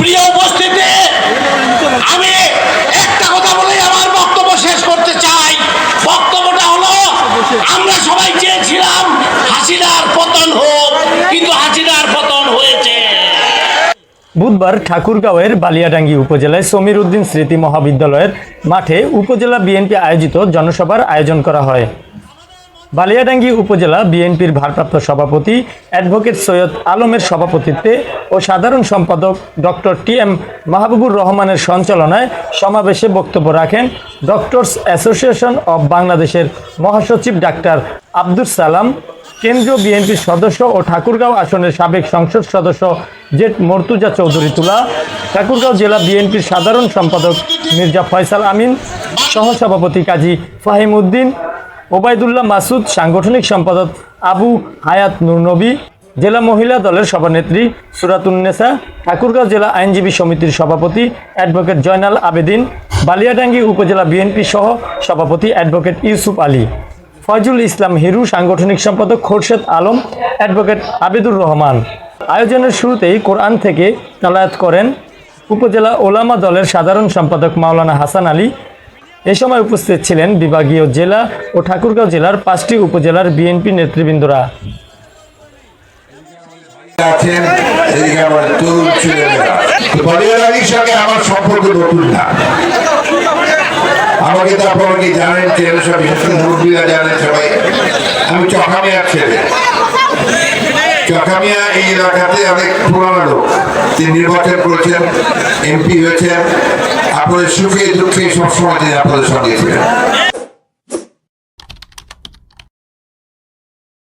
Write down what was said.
প্রিয় উপস্থিতি, আমি একটা কথা বলেই আমার বক্তব্য শেষ করতে চাই। বক্তব্যটা হলো, আমরা সবাই চেয়েছিলাম হাসিনার পতন হোক, কিন্তু হাসিনার পতন হয়েছে। বুধবার ঠাকুরগাঁওয়ের বালিয়াডাঙ্গি উপজেলায় সমীর উদ্দিন স্মৃতি মহাবিদ্যালয়ের মাঠে উপজেলা বিএনপি আয়োজিত জনসভার আয়োজন করা হয়। বালিয়াডাঙ্গি উপজেলা বিএনপির ভারপ্রাপ্ত সভাপতি অ্যাডভোকেট সৈয়দ আলমের সভাপতিত্বে ও সাধারণ সম্পাদক ডক্টর টি এম মাহবুবুর রহমানের সঞ্চালনায় সমাবেশে বক্তব্য রাখেন ডক্টরস অ্যাসোসিয়েশন অব বাংলাদেশের মহাসচিব ডাক্তার আব্দুল সালাম, কেন্দ্রীয় বিএনপির সদস্য ও ঠাকুরগাঁও আসনের সাবেক সংসদ সদস্য জেট মর্তুজা চৌধুরী তুলা, ঠাকুরগাঁও জেলা বিএনপির সাধারণ সম্পাদক মির্জা ফয়সাল আমিন, সহসভাপতি কাজী ফাহিম উদ্দিন ওবায়দুল্লাহ মাসুদ, সাংগঠনিক সম্পাদক আবু হায়াত নুরনবী জেলা মহিলা দলের সভানেত্রী সুরাতুন্নেসা ঠাকুরগাঁও জেলা আইনজীবী সমিতির সভাপতি অ্যাডভোকেট জয়নাল আবেদিন, বালিয়াডাঙ্গি উপজেলা বিএনপি সহ সভাপতি অ্যাডভোকেট ইউসুফ আলী। ফয়জুল ইসলাম হিরু, সাংগঠনিক সম্পাদক খোরশেদ আলম, অ্যাডভোকেট আবিদুর রহমান। আয়োজনের শুরুতেই কোরআন থেকে তালায়াত করেন উপজেলা ওলামা দলের সাধারণ সম্পাদক মাওলানা হাসান আলী এ সময় উপস্থিত ছিলেন বিভাগীয় জেলা ও ঠাকুরগাঁও জেলার পাঁচটি উপজেলার বিএনপি নেতৃবৃন্দরা। আছেন আমার আমাকে তো জানেন সব মুরব্বীরা জানেন সবাই। আমি চকামিয়ার ছেলে। চকামিয়া এই এলাকাতে অনেক পুরানো লোক। তিনি নির্বাচন করেছেন, এমপি হয়েছেন। আপনাদের সুখে দুঃখে সবসময় তিনি আপনাদের সঙ্গে ছিলেন